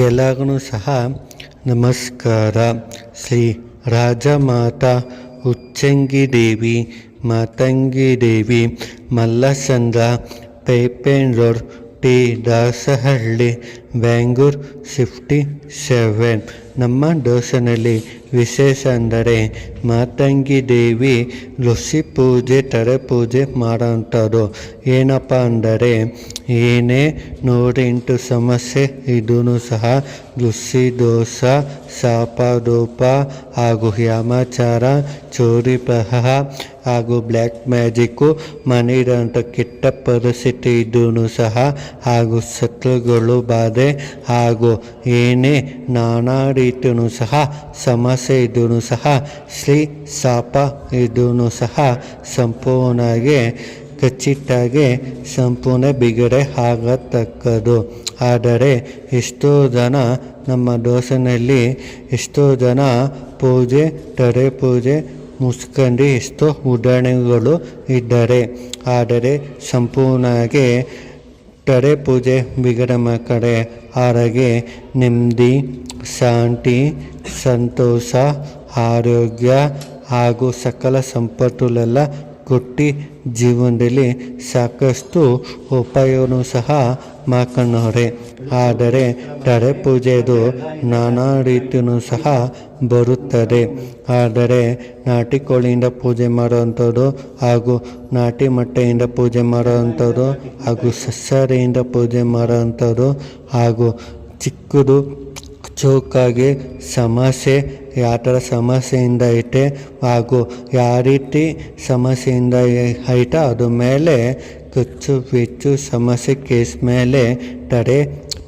ಎಲ್ಲರಿಗೂ ಸಹ ನಮಸ್ಕಾರ. Shri Rajamata Uchchangi Devi, Matangi Devi Mallachandra ಪೇಪೇನ್ road T. Dasahalli Bangalore fifty seven ನಮ್ಮ ದೋಸನಲ್ಲಿ ವಿಶೇಷ ಅಂದರೆ ಮಾತಂಗಿ ದೇವಿ ಲುಸಿ ಪೂಜೆ, ತರೆ ಪೂಜೆ ಮಾಡೋಂಥದ್ದು ಏನಪ್ಪ ಅಂದರೆ ಏನೇ ನೂರೆಂಟು ಸಮಸ್ಯೆ ಇದೂ ಸಹ ಲುಸಿ ದೋಷ ಶಾಪದೋಪ ಹಾಗೂ ಯಾಮಾಚಾರ, ಚೋರಿ ಪ್ರಹ ಹಾಗೂ ಬ್ಲ್ಯಾಕ್ ಮ್ಯಾಜಿಕ್ಕು ಮನೆಯಿರೋಂಥ ಕೆಟ್ಟ ಪರಿಸ್ಥಿತಿ ಇದೂ ಸಹ ಹಾಗೂ ಶತ್ರುಗಳು ಬಾಧೆ ಹಾಗೂ ಏನೇ ನಾನಾ ರೀತಿಯೂ ಸಹ ಸಮಸ್ಯೆ ಇದ್ದೂ ಸಹ ಶ್ರೀ ಶಾಪ ಇದ್ದೂ ಸಹ, ಸಂಪೂರ್ಣವಾಗಿ ಖಚಿತಾಗಿ ಸಂಪೂರ್ಣ ಬಿಗಡೆ ಆಗತಕ್ಕದು. ಆದರೆ ಎಷ್ಟೋ ಜನ ನಮ್ಮ ದೋಸೆನಲ್ಲಿ, ಎಷ್ಟೋ ಜನ ಪೂಜೆ ತಡೆ ಪೂಜೆ, ಮುಸ್ಕಂಡು, ಎಷ್ಟೋ ಉದಾಹರಣೆಗಳು ಇದ್ದಾರೆ. ಆದರೆ ಸಂಪೂರ್ಣವಾಗಿ ತಡೆ ಪೂಜೆ ಬಿಗಡ ಕಡೆ ಆರಗೆ ನೆಮ್ಮದಿ ಶಾಂತಿ ಸಂತೋಷ ಆರೋಗ್ಯ ಹಾಗೂ ಸಕಲ ಸಂಪತ್ತುಲೆಲ್ಲ ಕೊಟ್ಟು ಜೀವನದಲ್ಲಿ ಸಾಕಷ್ಟು ಉಪಾಯವನ್ನು ಸಹ ಮಾಡ್ಕೊಂಡವ್ರೆ. ಆದರೆ ತಡೆ ಪೂಜೆದು ನಾನಾ ರೀತಿಯೂ ಸಹ ಬರುತ್ತದೆ. ಆದರೆ ನಾಟಿ ಕೋಳಿಯಿಂದ ಪೂಜೆ ಮಾಡುವಂಥದ್ದು ಹಾಗೂ ನಾಟಿ ಮೊಟ್ಟೆಯಿಂದ ಪೂಜೆ ಮಾಡುವಂಥದ್ದು ಹಾಗೂ ಸಸ್ಯಾರಿಯಿಂದ ಪೂಜೆ ಮಾಡುವಂಥದ್ದು ಹಾಗೂ ಚಿಕ್ಕದು ಚೌಕಾಗಿ ಸಮಸ್ಯೆ ಯಾವ ಥರ ಸಮಸ್ಯೆಯಿಂದ ಐತೆ ಹಾಗೂ ಯಾವ ರೀತಿ ಸಮಸ್ಯೆಯಿಂದ ಐತೆ ಅದ್ರ ಮೇಲೆ ಕುಚ್ಚು ಬಿಚ್ಚು ಸಮಸ್ಯೆ ಕೇಸ್ ಮೇಲೆ ತಡೆ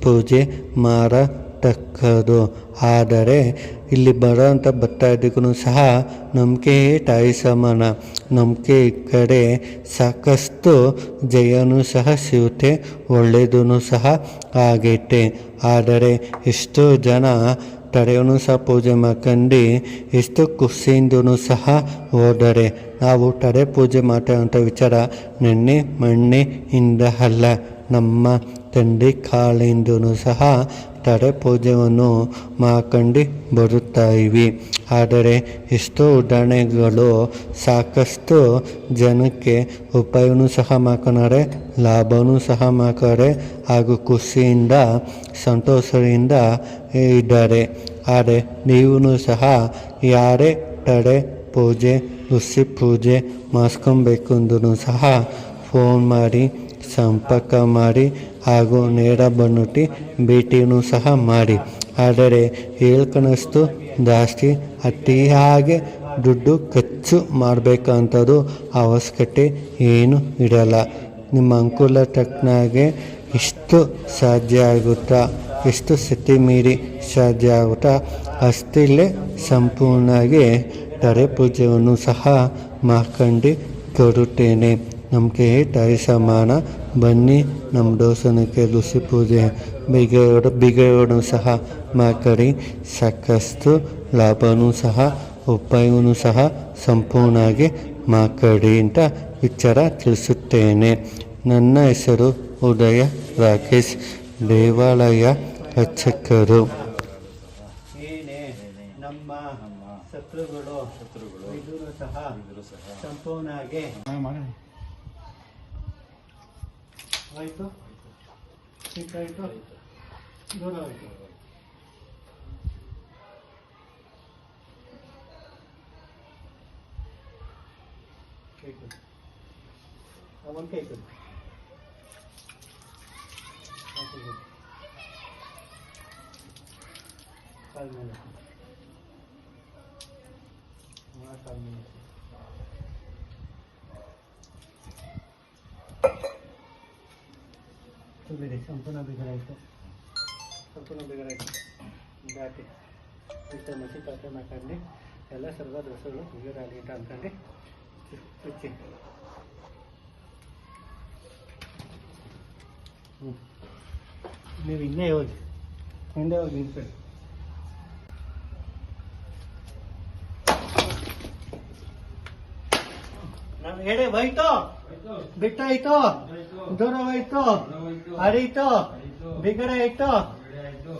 ಪೂಜೆ ಮಾಡತಕ್ಕದು. ಆದರೆ ಇಲ್ಲಿ ಬರೋಂಥ ಭಕ್ತಾದಿಗೂ ಸಹ ನಂಬಿಕೆ ತಾಯಿ ಸಮಾನ ನಂಬಿಕೆ ಈ ಕಡೆ ಸಾಕಷ್ಟು ಜಯನೂ ಸಹ ಸಿಗುತ್ತೆ ಒಳ್ಳೆಯದೂ ಸಹ ಆಗೈತೆ. ಆದರೆ ಎಷ್ಟೋ ಜನ ತಡೆಯೂ ಸಹ ಪೂಜೆ ಮಾಡ್ಕೊಂಡು, ಎಷ್ಟು ಖುಷಿಯಿಂದೂ ಸಹ ಹೋದರೆ. ನಾವು ತಡೆ ಪೂಜೆ ಮಾಡ್ತೇವಂಥ ವಿಚಾರ ನೆನ್ನೆ ಮಣ್ಣೆ ಇಂದ ಅಲ್ಲ, ನಮ್ಮ ತಂದೆ ಕಾಳಿಂದೂ ಸಹ ತಡೆ ಪೂಜೆಯನ್ನು ಮಾಡ್ಕೊಂಡು ಬರುತ್ತಾ ಇವೆ ಆದರೆ ಎಷ್ಟೋ ಉದಾಹರಣೆಗಳು ಸಾಕಷ್ಟು ಜನಕ್ಕೆ ಉಪಾಯವೂ ಸಹ ಮಾಡ್ಕೊಂಡಾರೆ ಲಾಭವೂ ಸಹ ಮಾಡ್ತಾರೆ ಹಾಗೂ ಖುಷಿಯಿಂದ, ಸಂತೋಷದಿಂದ ಇದ್ದಾರೆ. ಆದರೆ ನೀವು ಸಹ ಯಾರೇ ತಡೆ ಪೂಜೆ, ಋಷಿ ಪೂಜೆ ಮಾಸ್ಕೊಬೇಕು ಅಂದ್ರೂ ಸಹ ಫೋನ್ ಮಾಡಿ, ಸಂಪರ್ಕ ಮಾಡಿ ಹಾಗೂ ನೇರ ಬನ್ನುಟ್ಟಿ ಭೇಟಿನೂ ಸಹ ಮಾಡಿ. ಆದರೆ ಹೇಳ್ಕಣಸ್ತು ಜಾಸ್ತಿ ಅತಿಯಾಗಿ ದುಡ್ಡು ಖರ್ಚು ಮಾಡಬೇಕಂಥದ್ದು ಅವಶ್ಯಕತೆ ಏನು ಇರಲ್ಲ ನಿಮ್ಮ ಅಂಕುಲ ತಕ್ಕನಾಗೆ ಎಷ್ಟು ಸಾಧ್ಯ ಆಗುತ್ತಾ? ಎಷ್ಟು ಸ್ಥಿತಿ ಮೀರಿ ಸಾಧ್ಯ ಆಗುತ್ತಾ? ಅಷ್ಟಿಲ್ಲೇ ಸಂಪೂರ್ಣವಾಗಿ ತಡೆ ಪೂಜೆಯನ್ನು ಸಹ ಮಾಡ್ಕೊಂಡು ಕೊಡುತ್ತೇನೆ ನಮಗೆ ತಾಯಿ ಸಮಾನ ಬನ್ನಿ ನಮ್ಮ ದೋಸನಕ್ಕೆ ದುಸಿ ಪೂಜೆ. ಬಿಗಡ ಬಿಗಡೂ ಸಹ ಮಾಡ್ಕಡಿ ಸಾಕಷ್ಟು ಲಾಭನೂ ಸಹ ಉಪಾಯವೂ ಸಹ ಸಂಪೂರ್ಣವಾಗಿ ಮಾಡ್ಕಡಿ ಅಂತ ವಿಚಾರ ತಿಳಿಸುತ್ತೇನೆ. ನನ್ನ ಹೆಸರು ಉದಯ ರಾಕೇಶ್ ದೇವಾಲಯ ಅರ್ಚಕರು. ಸಹ ನಮ್ಮ ಶತ್ರುಗಳು ಶತ್ರುಗಳು. ಇದೂ ಸಹ ಇದ್ರು ಸಹ ಸಂಪೂರ್ಣವಾಗಿ ಆಯಿತು ಆಯಿತು ದೂರ ಆಯಿತು ಕೈ ಕೊಡು ಒಂದು ಕೈ ಕೊಡು ಹಾಕು ಕೊಡು. ಕಾಲ್ ಮೇಲೆ ಹಾಕು. ಆ ಕಾಲ್ ಮೇಲೆ ಬಿಡಿ ಸಂಪೂರ್ಣ ಬಿಗಡಾಯಿತು ಸಂಪೂರ್ಣ ಬಿಗಡಾಯಿತು ದಾಟಿ ಇಷ್ಟ ಮಸಿ ಪಾತ್ರೆ ಮಾಡ್ಕೊಂಡು ಎಲ್ಲ ಸರ್ವ ದೋಸೆಗಳು ಬಿಗಡಾಗಲಿ ಅಂತ ಅಂದ್ಕೊಂಡು. ಚುಚ್ಚಿ. ಹ್ಞೂ ನೀವು ಇನ್ನೇ ಹೋಗಿ, ಹಿಂದೆ ಹೋಗಿ ಹೇಳಿ ಹೋಯ್ತು. ಬಿಟ್ಟಾಯ್ತು. ದೂರವಾಯ್ತು ಹರಿತು ಬಿಗಡೆ ಆಯ್ತು.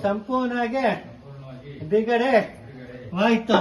ಸಂಪೂರ್ಣವಾಗಿ ಬಿಗಡೆ ಆಯ್ತು.